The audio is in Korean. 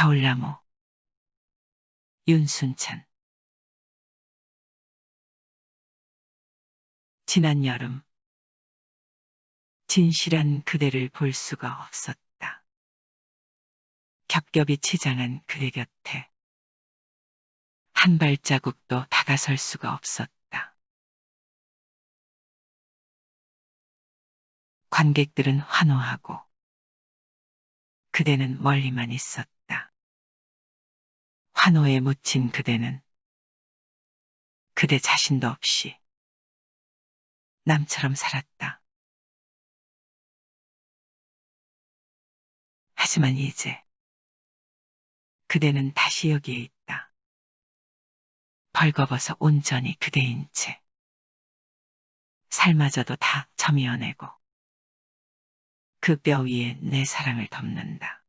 겨울나무 윤순찬 지난 여름 진실한 그대를 볼 수가 없었다. 겹겹이 치장한 그대 곁에 한 발자국도 다가설 수가 없었다. 관객들은 환호하고 그대는 멀리만 있었다. 환호에 묻힌 그대는 그대 자신도 없이 남처럼 살았다. 하지만 이제 그대는 다시 여기에 있다. 벌거벗어 온전히 그대인 채 살마저도 다 점이어내고 그 뼈 위에 내 사랑을 덮는다.